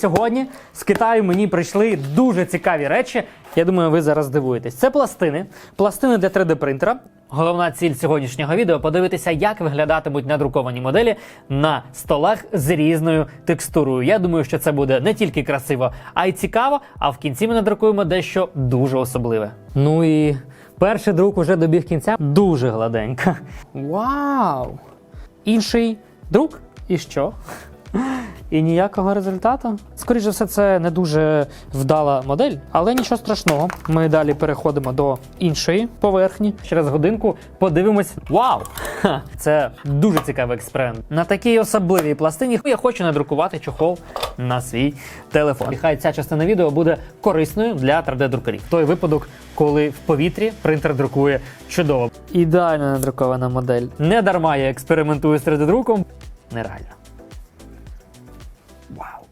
Сьогодні з Китаю мені прийшли дуже цікаві речі. Я думаю, ви зараз здивуєтесь. Це пластини, пластини для 3D принтера. Головна ціль сьогоднішнього відео подивитися, як виглядатимуть надруковані моделі на столах з різною текстурою. Я думаю, що це буде не тільки красиво, а й цікаво. А в кінці ми надрукуємо дещо дуже особливе. Ну і перший друк уже добіг кінця. Дуже гладенько. Вау! Інший друк. І що? І ніякого результату. Скоріше все, це не дуже вдала модель, але нічого страшного. Ми далі переходимо до іншої поверхні. Через годинку подивимось. Вау! Це дуже цікавий експеримент. На такій особливій пластині я хочу надрукувати чохол на свій телефон. І хай ця частина відео буде корисною для 3D-друкарів. В той випадок, коли в повітрі принтер друкує чудово. Ідеально надрукована модель. Не дарма я експериментую з 3D-друком. Нереально. Wow.